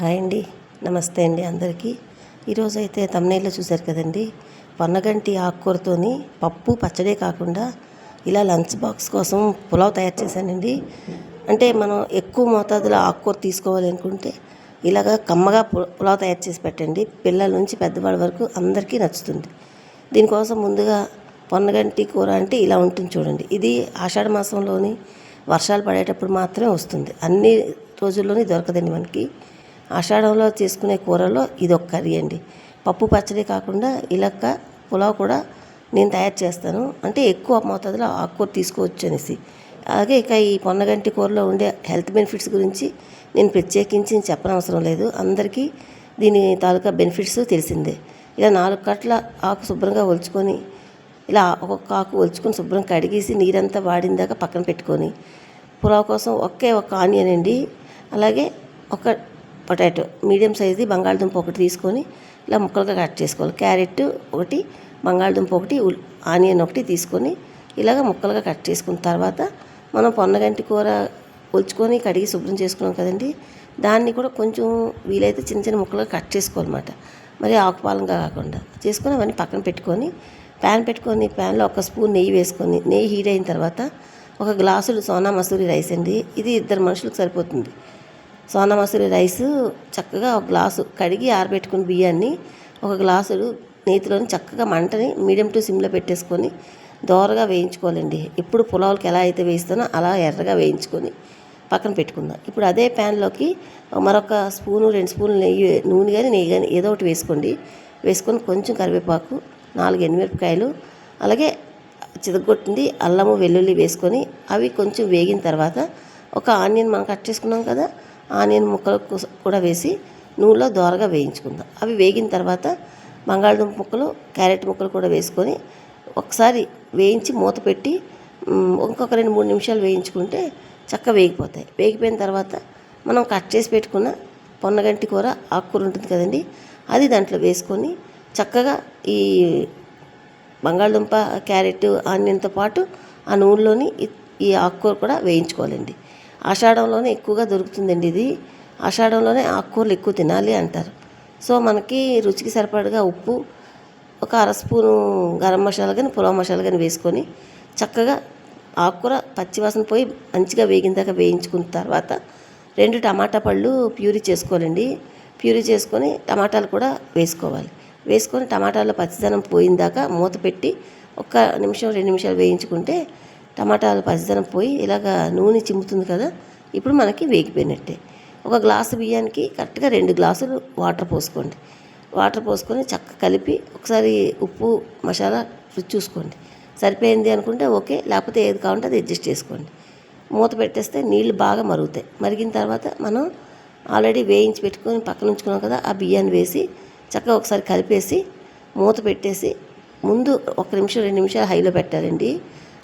Hi అండి. నమస్తే అండి అందరికీ. ఈరోజు అయితే చూశారు కదండి. పొన్నగంటి ఆకుకూరతోని పప్పు పచ్చడే కాకుండా ఇలా లంచ్ బాక్స్ కోసం పులావ్ తయారు చేశానండి. అంటే మనం ఎక్కువ మోతాదులో ఆకుకూర తీసుకోవాలి అనుకుంటే ఇలాగ కమ్మగా పులావ్ తయారు చేసి పెట్టండి. పిల్లల నుంచి పెద్దవాళ్ళ వరకు అందరికీ నచ్చుతుంది. దీనికోసం ముందుగా పొన్నగంటి కూర అంటే ఇలా ఉంటుంది చూడండి. ఇది ఆషాఢ మాసంలోని వర్షాలు పడేటప్పుడు మాత్రమే వస్తుంది. అన్ని రోజుల్లోనే దొరకదండి మనకి. ఆషాఢంలో చేసుకునే కూరలో ఇది ఒక కర్రీ అండి. పప్పు పచ్చడి కాకుండా ఇలక్క పులావ్ కూడా నేను తయారు చేస్తాను. అంటే ఎక్కువ మోతాదులో ఆకుకూర తీసుకోవచ్చు అనేసి. అలాగే ఇక ఈ పొన్నగంటి కూరలో ఉండే హెల్త్ బెనిఫిట్స్ గురించి నేను ప్రత్యేకించి చెప్పనవసరం లేదు. అందరికీ దీని తాలూకా బెనిఫిట్స్ తెలిసిందే. ఇలా నాలుగు కట్ల ఆకు శుభ్రంగా ఒలుచుకొని ఇలా ఒక్కొక్క ఆకు ఒలుచుకొని శుభ్రం కడిగేసి నీరంతా వాడిన దాకా పక్కన పెట్టుకొని పులావ్ కోసం ఒకే ఒక ఆనియన్ అండి. అలాగే ఒక పొటాటో మీడియం సైజుది బంగాళదుంప ఒకటి తీసుకొని ఇలా ముక్కలుగా కట్ చేసుకోవాలి. క్యారెట్ ఒకటి బంగాళదుంప ఒకటి ఆనియన్ ఒకటి తీసుకొని ఇలాగ ముక్కలుగా కట్ చేసుకున్న తర్వాత మనం పొన్నగంటి కూర ఒలుచుకొని కడిగి శుభ్రం చేసుకున్నాం కదండి. దాన్ని కూడా కొంచెం వీలైతే చిన్న చిన్న ముక్కలుగా కట్ చేసుకోవాలన్నమాట. మరి ఆకుపాలంగా కాకుండా చేసుకొని అవన్నీ పక్కన పెట్టుకొని ప్యాన్ పెట్టుకొని ప్యాన్లో ఒక స్పూన్ నెయ్యి వేసుకొని నెయ్యి హీట్ అయిన తర్వాత ఒక గ్లాసులు సోనా మసూరి రైస్ అండి. ఇది ఇద్దరు మనుషులకు సరిపోతుంది. సోనా మసూరి రైస్ చక్కగా ఒక గ్లాసు కడిగి ఆరబెట్టుకుని బియ్యాన్ని ఒక గ్లాసులు నేతిలోని చక్కగా మంటని మీడియం టు సిమ్లో పెట్టేసుకొని దోరగా వేయించుకోవాలండి. ఇప్పుడు పులావులకి ఎలా అయితే వేయిస్తానో అలా ఎర్రగా వేయించుకొని పక్కన పెట్టుకుందాం. ఇప్పుడు అదే ప్యాన్లోకి మరొక స్పూను రెండు స్పూన్లు నెయ్యి నూనె కానీ నెయ్యి కానీ ఏదో ఒకటి వేసుకోండి. వేసుకొని కొంచెం కరివేపాకు నాలుగు ఎనిమిరపకాయలు అలాగే చితగొట్టింది అల్లము వెల్లుల్లి వేసుకొని అవి కొంచెం వేగిన తర్వాత ఒక ఆనియన్ మనం కట్ చేసుకున్నాం కదా ఆనియన్ ముక్కలు కూడా వేసి నూనెలో దోరగా వేయించుకుందాం. అవి వేగిన తర్వాత బంగాళదుంప ముక్కలు క్యారెట్ ముక్కలు కూడా వేసుకొని ఒకసారి వేయించి మూత పెట్టి ఇంకొక రెండు మూడు నిమిషాలు వేయించుకుంటే చక్కగా వేగిపోతాయి. వేగిపోయిన తర్వాత మనం కట్ చేసి పెట్టుకున్న పొన్నగంటి కూర ఆకుకూర ఉంటుంది కదండి అది దాంట్లో వేసుకొని చక్కగా ఈ బంగాళదుంప క్యారెట్ ఆనియన్తో పాటు ఆ నూనెలోని ఈ ఆకుకూర కూడా వేయించుకోవాలండి. ఆషాఢంలోనే ఎక్కువగా దొరుకుతుందండి ఇది. ఆషాఢంలోనే ఆకుకూరలు ఎక్కువ తినాలి అంటారు. సో మనకి రుచికి సరిపడగా ఉప్పు ఒక అర స్పూను గరం మసాలా కానీ పులావ్ మసాలా కానీ వేసుకొని చక్కగా ఆకుకూర పచ్చివాసన పోయి మంచిగా వేగిన దాకా వేయించుకున్న తర్వాత రెండు టమాటా పళ్ళు ప్యూరీ చేసుకోవాలండి. ప్యూరీ చేసుకొని టమాటాలు కూడా వేసుకోవాలి. వేసుకొని టమాటాలో పచ్చిదనం పోయిన దాకా మూత పెట్టి ఒక నిమిషం రెండు నిమిషాలు వేయించుకుంటే టమాటాలు పచ్చిదనం పోయి ఇలాగ నూనె చిమ్ముతుంది కదా ఇప్పుడు మనకి వేగిపోయినట్టే. ఒక గ్లాసు బియ్యానికి కరెక్ట్గా రెండు గ్లాసులు వాటర్ పోసుకోండి. వాటర్ పోసుకొని చక్క కలిపి ఒకసారి ఉప్పు మసాలా రుచి చూసుకోండి. సరిపోయింది అనుకుంటే ఓకే లేకపోతే ఏది కావాలంటే అది అడ్జస్ట్ చేసుకోండి. మూత పెట్టేస్తే నీళ్ళు బాగా మరుగుతాయి. మరిగిన తర్వాత మనం ఆల్రెడీ వేయించి పెట్టుకొని పక్కన ఉంచుకున్నాం కదా ఆ బియ్యాన్ని వేసి చక్కగా ఒకసారి కలిపేసి మూత పెట్టేసి ముందు ఒక నిమిషం రెండు నిమిషాలు హైలో పెట్టాలండి.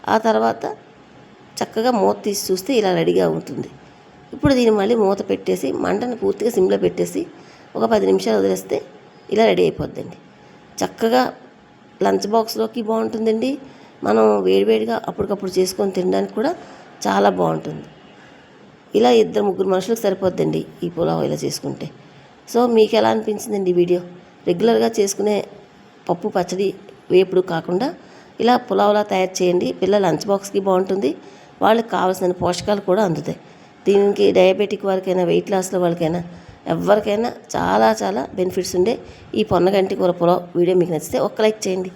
ఆ తర్వాత చక్కగా మూత తీసి చూస్తే ఇలా రెడీగా ఉంటుంది. ఇప్పుడు దీన్ని మళ్ళీ మూత పెట్టేసి మంటను పూర్తిగా సిమ్లో పెట్టేసి ఒక పది నిమిషాలు వదిలేస్తే ఇలా రెడీ అయిపోద్దండి. చక్కగా లంచ్ బాక్స్లోకి బాగుంటుందండి. మనం వేడివేడిగా అప్పటికప్పుడు చేసుకొని తినడానికి కూడా చాలా బాగుంటుంది. ఇలా ఇద్దరు ముగ్గురు మనుషులకు సరిపోద్దండి ఈ పులావ్ ఇలా చేసుకుంటే. సో మీకు ఎలా అనిపించిందండి వీడియో? రెగ్యులర్గా చేసుకునే పప్పు పచ్చడి వేపుడు కాకుండా ఇలా పులావ్లా తయారు చేయండి. పిల్లల లంచ్ బాక్స్కి బాగుంటుంది. వాళ్ళకి కావాల్సిన పోషకాలు కూడా అందుతాయి. దీనికి డయాబెటిక్ వారికైనా వెయిట్ లాస్లో వాళ్ళకైనా ఎవరికైనా చాలా చాలా బెనిఫిట్స్ ఉండే ఈ పొన్నగంటి కూర పులావ్ వీడియో మీకు నచ్చితే ఒక్క లైక్ చేయండి.